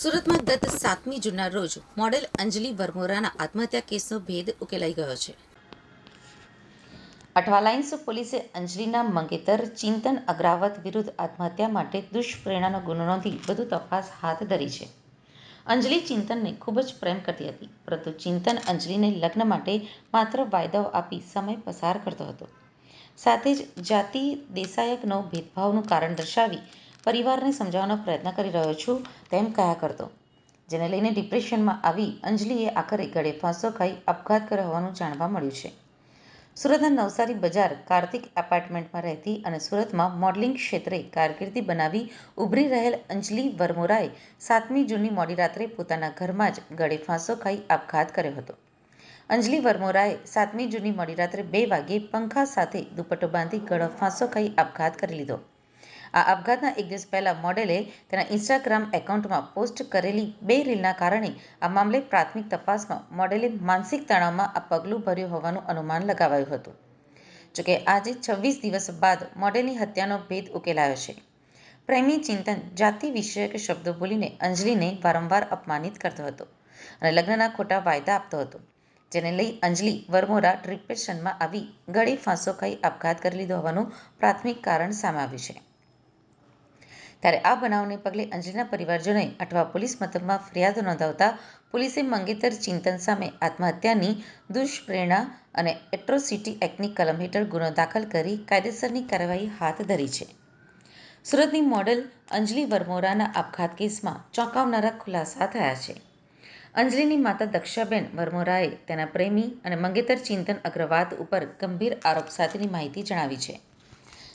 સુરતમાં ગત સાતમી જૂનના રોજ મોડેલ અંજલિ વરમોરાના આત્મહત્યા કેસનો ભેદ ઉકેલાઈ ગયો છે. અઠવા લાઇન્સ પોલીસે અંજલિના મંગેતર, ચિંતન અગ્રાવત વિરુદ્ધ આત્મહત્યા માટે દુષ્પ્રેરણાનો ગુનો નોંધી વધુ તપાસ હાથ ધરી છે. અંજલિ ચિંતનને ખૂબ જ પ્રેમ કરતી હતી, પરંતુ ચિંતન અંજલિને લગ્ન માટે માત્ર વાયદાઓ આપી સમય પસાર કરતો હતો. સાથે જ જાતિ દેસાયકનો ભેદભાવનું કારણ દર્શાવી પરિવારને સમજાવવાનો પ્રયત્ન કરી રહ્યો છું, તેમ કહ્યા કરતો. જેને લઈને ડિપ્રેશનમાં આવી અંજલિએ આખરે ગળે ફાંસો ખાઈ આપઘાત કર્યો હોવાનું જાણવા મળ્યું છે. સુરતના નવસારી બજાર કાર્તિક એપાર્ટમેન્ટમાં રહેતી અને સુરતમાં મોડલિંગ ક્ષેત્રે કારકિર્દી બનાવી ઉભરી રહેલ અંજલિ વરમોરાએ સાતમી જૂનની મોડી રાત્રે પોતાના ઘરમાં જ ગળે ફાંસો ખાઈ આપઘાત કર્યો હતો. અંજલિ વરમોરાએ સાતમી જૂનની મોડી રાત્રે બે વાગ્યે પંખા સાથે દુપટ્ટો બાંધી ગળો ફાંસો ખાઈ આપઘાત કરી લીધો. આ આપઘાતના એક દિવસ પહેલા મોડેલે તેના ઇન્સ્ટાગ્રામ એકાઉન્ટમાં પોસ્ટ કરેલી બે રીલના કારણે આ મામલે પ્રાથમિક તપાસમાં મોડેલે માનસિક તણાવમાં આ પગલું ભર્યું હોવાનું અનુમાન લગાવાયું હતું. જોકે આજે છવ્વીસ દિવસ બાદ મોડેલની હત્યાનો ભેદ ઉકેલાયો છે. પ્રેમી ચિંતન જાતિ વિષયક શબ્દો બોલીને અંજલિને વારંવાર અપમાનિત કરતો હતો અને લગ્નના ખોટા વાયદા આપતો હતો, જેને લઈ અંજલિ વરમોરા ડિપ્રેશનમાં આવી ગળે ફાંસો ખાઈ આપઘાત કરી લીધો હોવાનું પ્રાથમિક કારણ સામે આવ્યું છે. ત્યારે આ બનાવને પગલે અંજલિના પરિવારજનોએ અઠવા પોલીસ મથકમાં ફરિયાદ નોંધાવતા પોલીસે મંગેતર ચિંતન સામે આત્મહત્યાની દુષ્પ્રેરણા અને એટ્રોસિટી એક્ટની કલમ હેઠળ ગુનો દાખલ કરી કાયદેસરની કાર્યવાહી હાથ ધરી છે. સુરતની મોડલ અંજલિ વરમોરાના આપઘાત કેસમાં ચોંકાવનારા ખુલાસા થયા છે. અંજલિની માતા દક્ષાબેન વરમોરાએ તેના પ્રેમી અને મંગેતર ચિંતન અગ્રવાત ઉપર ગંભીર આરોપ સાથેની માહિતી જણાવી છે.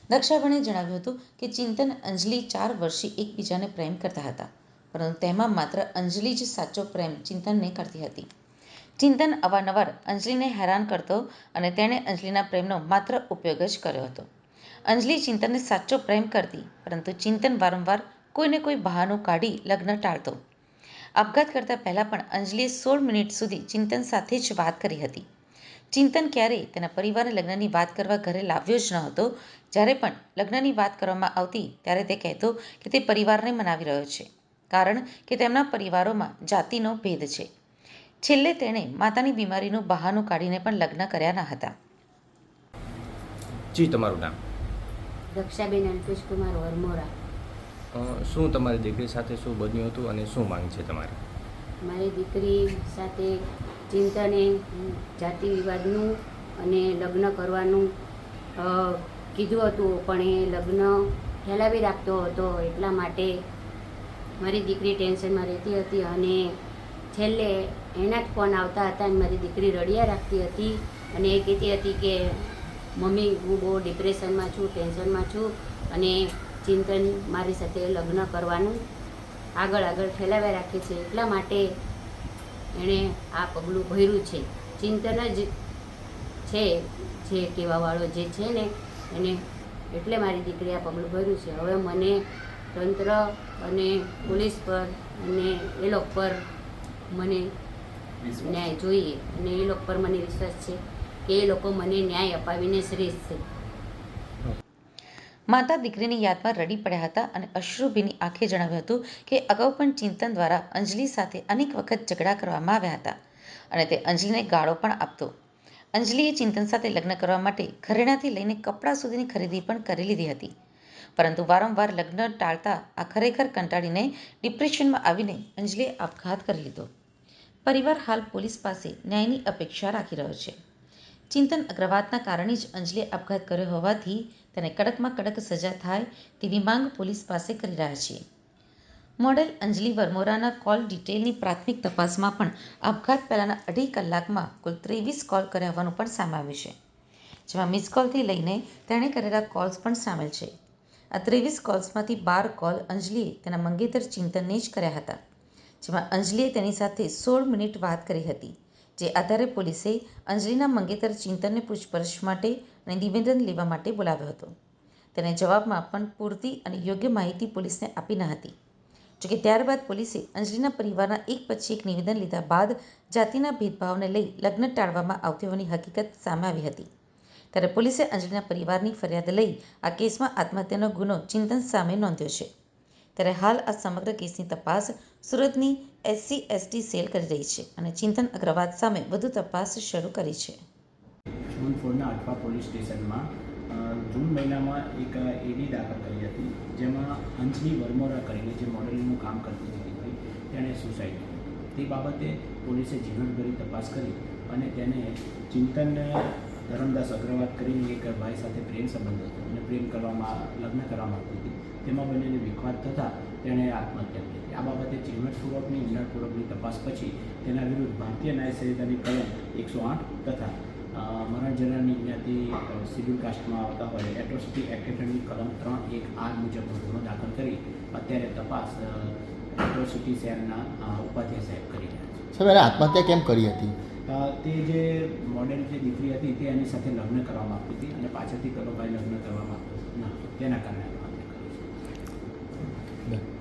દક્ષાબેને જણાવ્યું હતું કે ચિંતન અંજલિ ચાર વર્ષથી એકબીજાને પ્રેમ કરતા હતા, પરંતુ તેમાં માત્ર અંજલિ જ સાચો પ્રેમ ચિંતનને કરતી હતી. ચિંતન અવારનવાર અંજલિને હેરાન કરતો અને તેણે અંજલિના પ્રેમનો માત્ર ઉપયોગ જ કર્યો હતો. અંજલિ ચિંતનને સાચો પ્રેમ કરતી, પરંતુ ચિંતન વારંવાર કોઈને કોઈ બહાનું કાઢી લગ્ન ટાળતો. આપઘાત કરતા પહેલાં પણ અંજલિએ સોળ મિનિટ સુધી ચિંતન સાથે જ વાત કરી હતી. ચિંતન ક્યારેય તેના પરિવારને લગ્નની વાત કરવા ઘરે લાવ્યો જ ન હતો. જ્યારે પણ લગ્નની વાત કરવામાં આવતી ત્યારે તે કહેતો કે તે પરિવારને મનાવી રહ્યો છે કારણ કે તેમના પરિવારોમાં જાતિનો ભેદ છે. છેલ્લે તેણે માતાની બીમારીનું બહાનું કાઢીને પણ લગ્ન કર્યા ન હતા. જી તમારું નામ? દક્ષાબેન કુમાર વરમોરા. શું તમારી દીકરી સાથે શું બન્યું હતું અને શું માંગ છે તમારી? મારી દીકરી સાથે ચિંતને જાતિ વિવાદનું અને લગ્ન કરવાનું કીધું હતું, પણ એ લગ્ન ફેલાવી રાખતો હતો, એટલા માટે મારી દીકરી ટેન્શનમાં રહેતી હતી અને છેલ્લે એના જ ફોન આવતા હતા અને મારી દીકરી રડિયા રાખતી હતી અને એ કહેતી હતી કે, મમ્મી, હું બહુ ડિપ્રેશનમાં છું, ટેન્શનમાં છું અને ચિંતન મારી સાથે લગ્ન કરવાનું આગળ આગળ ફેલાવ્યા રાખે છે, એટલા માટે એણે આ પગલું ભર્યું છે. ચિંતન જ છે જે કહેવાવાળો જે છે ને એને એટલે મારી દીકરી આ પગલું ભર્યું છે. હવે મને તંત્ર અને પોલીસ પર અને એ લોકો પર મને ન્યાય જોઈએ અને એ લોકો પર મને વિશ્વાસ છે કે એ લોકો મને ન્યાય અપાવીને શ્રેષ્ઠ છે. માતા દીકરીની યાદમાં રડી પડ્યા હતા અને અશ્રુભીની આંખે જણાવ્યું હતું કે અગાઉ પણ ચિંતન દ્વારા અંજલિ સાથે અનેક વખત ઝઘડા કરવામાં આવ્યા હતા અને તે અંજલિને ગાળો પણ આપતો. અંજલિએ ચિંતન સાથે લગ્ન કરવા માટે ઘરેણાથી લઈને કપડાં સુધીની ખરીદી પણ કરી લીધી હતી. પરંતુ વારંવાર લગ્ન ટાળતા આ ખરેખર કંટાળીને ડિપ્રેશનમાં આવીને અંજલિએ આપઘાત કરી લીધો. પરિવાર હાલ પોલીસ પાસે ન્યાયની અપેક્ષા રાખી રહ્યો છે. ચિંતન અગ્રવાતના કારણે જ અંજલિએ આપઘાત કર્યો હોવાથી તેને કડકમાં કડક સજા થાય તેવી માંગ પોલીસ પાસે કરી રહ્યા છે મોડેલ અંજલિ વરમોરાના કોલ ડિટેલની પ્રાથમિક તપાસમાં પણ આપઘાત પહેલાના અઢી કલાકમાં કુલ ત્રેવીસ કોલ કર્યા હોવાનું પણ સામે આવ્યું છે, જેમાં મિસ કોલથી લઈને તેણે કરેલા કોલ્સ પણ સામેલ છે. આ ત્રેવીસ કોલ્સમાંથી બાર કોલ અંજલિએ તેના મંગેતર ચિંતનને જ કર્યા હતા, જેમાં અંજલિએ તેની સાથે સોળ મિનિટ વાત કરી હતી. જે આધારે પોલીસે અંજલિના મંગેતર ચિંતનને પૂછપરછ માટે અને નિવેદન લેવા માટે બોલાવ્યો હતો. તેને જવાબમાં પણ પૂરતી અને યોગ્ય માહિતી પોલીસને આપી ન હતી. જોકે ત્યારબાદ પોલીસે અંજલિના પરિવારના એક પછી એક નિવેદન લીધા બાદ જાતિના ભેદભાવને લઈ લગ્ન ટાળવામાં આવતી હોવાની હકીકત સામે આવી હતી. ત્યારે પોલીસે અંજલિના પરિવારની ફરિયાદ લઈ આ કેસમાં આત્મહત્યાનો ગુનો ચિંતન સામે નોંધ્યો છે. ત્યારે હાલ આ સમગ્ર કેસની તપાસ સુરતની એસસી, એસટી સેલ કરી રહી છે અને ચિંતન અગ્રવાલ સામે વધુ તપાસ શરૂ કરી છે. જૂન ફોરના અઠવા પોલીસ સ્ટેશનમાં જૂન મહિનામાં એક એડી દાખલ કરી હતી, જેમાં અંજલી વરમોરા કરીને જે મોડેલિંગનું કામ કરતી હતી તેણે સુસાઇડ કર્યું. તે બાબતે પોલીસે ઝીણવટભરી તપાસ કરી અને તેને ચિંતન ધરમદાસ અગ્રવાલ કરીને એક ભાઈ સાથે પ્રેમ સંબંધ હતો અને પ્રેમ કરવામાં, લગ્ન કરવા માંગતી હતી. તેમાં બંનેને વિખવાદ થતાં તેણે આત્મહત્યા કરી આ બાબતે ઝીણવટપૂર્વકની ઊંડાણપૂર્વકની તપાસ પછી તેના વિરુદ્ધ ભારતીય ન્યાય સંહિતાની કલમ એકસો આઠ તથા મરણ જનારની જ્ઞાતિ સિવિલ કાસ્ટમાં આવતા હોય એટ્રોસિટી એક્ટ કલમ ત્રણ એક આર મુજબનો ગુનો દાખલ કરી અત્યારે તપાસ એટ્રોસિટી સેલના ઉપાધ્યાય સાહેબ કરી રહ્યા છે. સાહેબ આત્મહત્યા કેમ કરી હતી? તે જે મોડેલ જે દીકરી હતી તે એની સાથે લગ્ન કરવા માગતી હતી અને પાછળથી કલોભાઈ લગ્ન કરવા માગતો ના, તેના કારણે